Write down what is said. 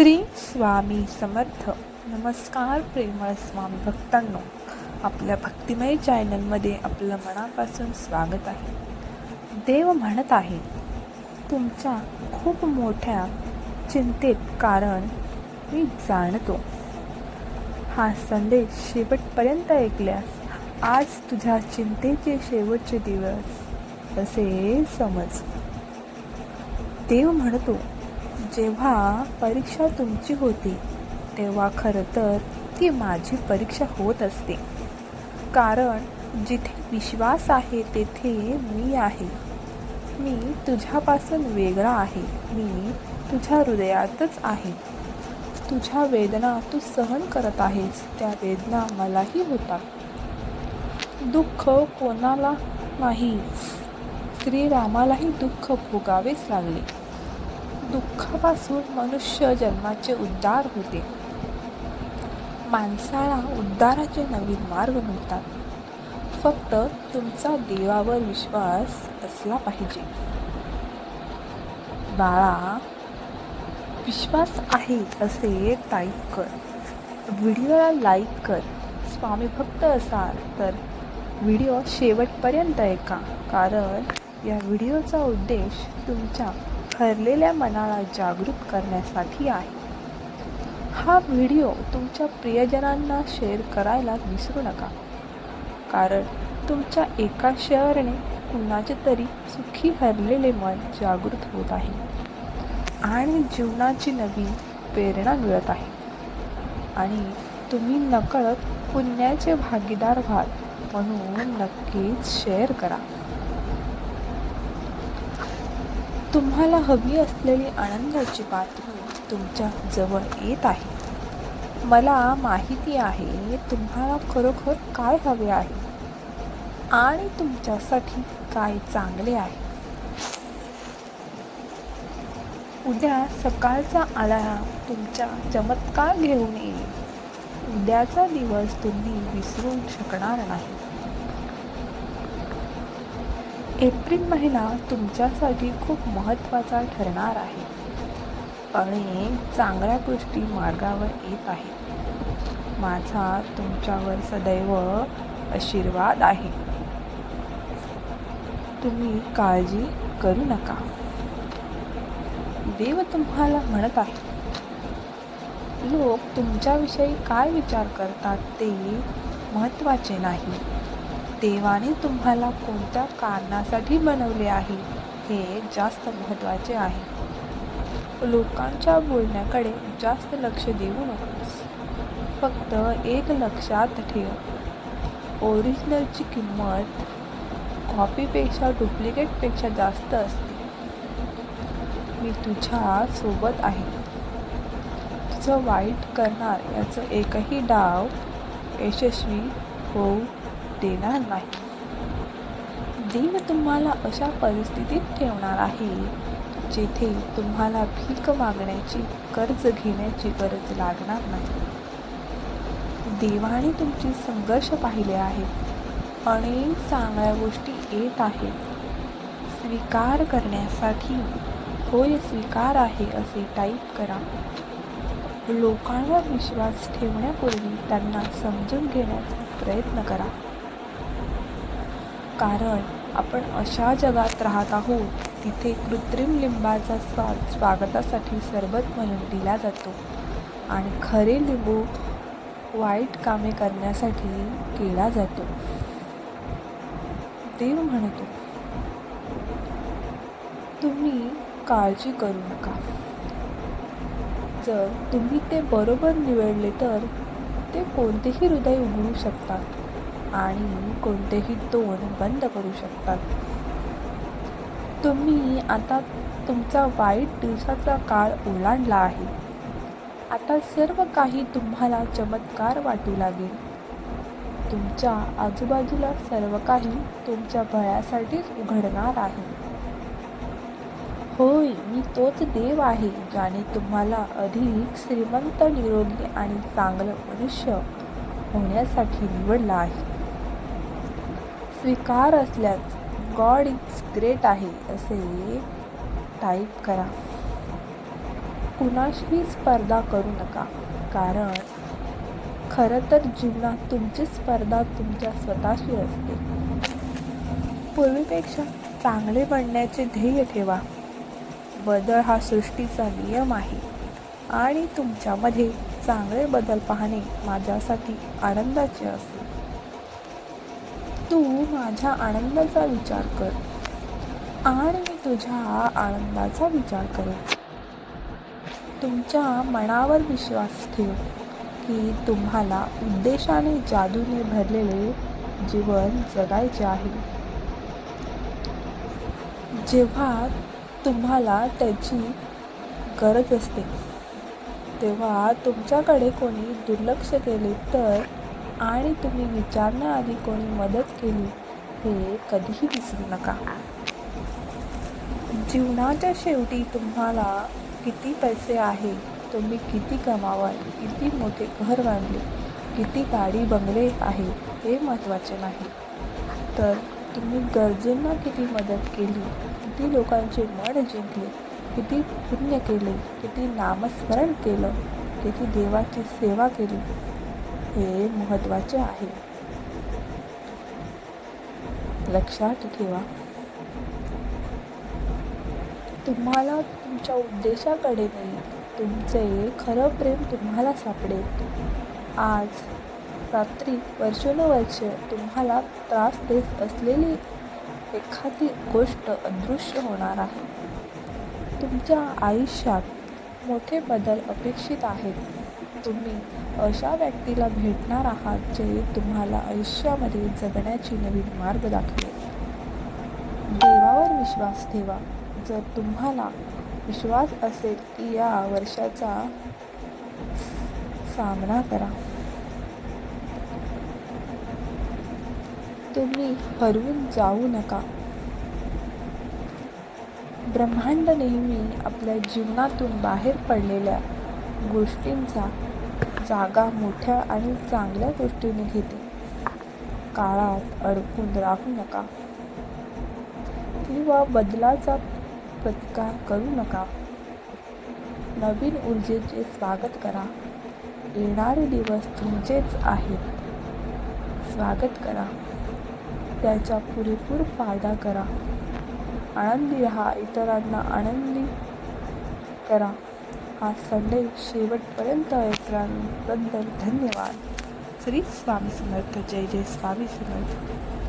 श्री स्वामी समर्थ. नमस्कार प्रेमळ स्वामी भक्तांनो. आपल्या भक्तिमय चॅनलमध्ये आपलं मनापासून स्वागत आहे. देव म्हणत आहे तुमच्या खूप मोठ्या चिंतेत कारण मी जाणतो. हा संदेश शेवटपर्यंत ऐकल्यास आज तुझ्या चिंतेचे शेवटचे दिवस असे समज देव म्हणतो जेव्हा परीक्षा तुमची होती तेव्हा खरं तर ती माझी परीक्षा होत असते. कारण जिथे विश्वास आहे तेथे मी आहे. मी तुझ्यापासून वेगळा आहे. मी तुझ्या हृदयातच आहे. तुझ्या वेदना तू सहन करत आहेस. त्या वेदना मलाही होतात दुःख कोणाला नाही. श्रीरामालाही दुःख भोगावेच लागले. दुःखापासून मनुष्य जन्माचे उद्धार होते. माणसाला उद्धाराचे नवीन मार्ग मिळतात. फक्त तुमचा देवावर विश्वास असला पाहिजे. बाळा विश्वास आहे असे टाईप कर. व्हिडिओला लाईक कर. स्वामी भक्त असाल तर व्हिडिओ शेवटपर्यंत ऐका. कारण या व्हिडिओचा उद्देश तुमच्या ठरलेल्या मनाला जागृत करण्यासाठी आहे. हा व्हिडिओ तुमच्या प्रियजनांना शेअर करायला विसरू नका. कारण तुमच्या एका शेअरने कुणाचे तरी सुखी हरलेले मन जागृत होत आहे आणि जीवनाची नवीन प्रेरणा मिळत आहे. आणि तुम्ही नकळत पुण्याचे भागीदार व्हाल म्हणून नक्कीच शेअर करा. तुम्हाला हवी असलेली आनंदाची बातमी तुमच्या जवळ येत आहे. मला माहिती आहे तुम्हाला खरोखर काय हवे आहे आणि तुमच्यासाठी काय चांगले आहे. उद्या सकाळचा अलाराम तुमच्या चमत्कार घेऊन येईल. उद्याचा दिवस तुम्ही विसरू शकणार नाही. एप्रिल महिना तुमच्यासाठी खूप महत्त्वाचा ठरणार आहे. आणि चांगल्या गोष्टी मार्गावर येत आहेत. माझा तुमच्यावर सदैव आशीर्वाद आहे. तुम्ही काळजी करू नका. देव तुम्हाला म्हणत आहे. लोक तुमच्याविषयी काय विचार करतात ते महत्त्वाचे नाही. देवाने तुम्हाला कोणत्या कारणासाठी बनवले आहे हे जास्त महत्त्वाचे आहे. लोकांच्या बोलण्याकडे जास्त लक्ष देऊ नकोस. फक्त एक लक्षात ठेव. ओरिजिनलची किंमत कॉपीपेक्षा डुप्लिकेटपेक्षा जास्त असते. मी तुझ्या सोबत आहे. तुझं वाईट करणार याचं एकही डाव यशस्वी होऊ देणार नाही. देव तुम्हाला अशा परिस्थितीत ठेवणार आहे जेथे तुम्हाला भीक मागण्याची कर्ज घेण्याची गरज लागणार नाही. देवाने तुमचे संघर्ष पाहिले आहेत अनेक चांगल्या गोष्टी येत आहेत. स्वीकार करण्यासाठी होय स्वीकार आहे असे टाईप करा. लोकांवर विश्वास ठेवण्यापूर्वी त्यांना समजून घेण्याचा प्रयत्न करा. कारण आपण अशा जगात राहत आहोत तिथे कृत्रिम लिंबाचा स्वाद स्वागतासाठी सरबत म्हणून दिला जातो. आणि खरे लिंबू वाईट कामे करण्यासाठी केला जातो. देव म्हणतो तुम्ही काळजी करू नका. जर तुम्ही ते बरोबर निवडले तर ते कोणतेही हृदय उघडू शकतात. आणि कोणतेही तोंड बंद करू शकतात. तुम्ही आता तुमचा वाईट दिवसाचा काळ ओलांडला आहे. आता सर्व काही तुम्हाला चमत्कार वाटू लागेल. तुमच्या आजूबाजूला सर्व काही तुमच्या भयासाठीच उघडणार आहे. होय मी तोच देव आहे ज्याने तुम्हाला अधिक श्रीमंत निरोगी आणि चांगलं मनुष्य होण्यासाठी निवडलं आहे. स्वीकार असल्यास गॉड इज ग्रेट आहे असे टाईप करा. कुणाशीही स्पर्धा करू नका कारण खरं तर जीवनात तुमची स्पर्धा तुमच्या स्वतःशी असते. पूर्वीपेक्षा चांगले बनण्याचे ध्येय ठेवा. बदल हा सृष्टीचा नियम आहे आणि तुमच्यामध्ये चांगले बदल पाहणे माझ्यासाठी आनंदाचे असेल. तू माझ्या आनंदाचा विचार कर. आणि मी तुझ्या आनंदाचा विचार करेन. तुमच्या मनावर विश्वास ठेव की तुम्हाला उद्देशाने जादूने भरलेले जीवन जगायचे आहे. जेव्हा तुम्हाला त्याची गरज असते तेव्हा तुमच्याकडे कोणी दुर्लक्ष केले तर आणि तुम्ही विचारण्याआधी कोणी मदत केली हे कधीही विसरू नका. जीवनाच्या शेवटी तुम्हाला किती पैसे आहे तुम्ही किती कमावाल किती मोठे घर बांधले किती गाडी बंगले आहे हे महत्त्वाचे नाही. तर तुम्ही गरजूंना किती मदत केली किती लोकांचे मन जिंकले किती पुण्य केले किती नामस्मरण केलं किती देवाची सेवा केली हे महत्त्वाचे आहे. लक्षात ठेवा. तुम्हाला तुमच्या उद्देशाकडे नाही तुमचे खरं प्रेम तुम्हाला सापडेल. आज रात्री वर्षानुवर्ष तुम्हाला त्रास देत असलेली एखादी गोष्ट अदृश्य होणार आहे. तुमच्या आयुष्यात मोठे बदल अपेक्षित आहेत. तुम्ही अशा व्यक्तीला भेटणार आहात जे तुम्हाला आयुष्यामध्ये जगण्याची नवीन मार्ग दाखवेल. देवावर विश्वास ठेवा. जर तुम्हाला विश्वास असेल की या वर्षाचा सामना करा. तुम्ही हरवून जाऊ नका. ब्रह्मांड नेहमी आपल्या जीवनातून बाहेर पडलेल्या गोष्टींचा जागा मोठ्या आणि चांगल्या गोष्टीने घेते. काळात अडकून राहू नका. किंवा बदलाचा प्रतिकार करू नका. नवीन ऊर्जेचे स्वागत करा. येणारे दिवस तुमचेच आहेत. स्वागत करा. त्याचा पुरेपूर फायदा करा. आनंदी राहा इतरांना आनंदी करा. हा संडे शेवटपर्यंत ऐकल्याबद्दल धन्यवाद. श्री स्वामी समर्थ. जय जय स्वामी समर्थ.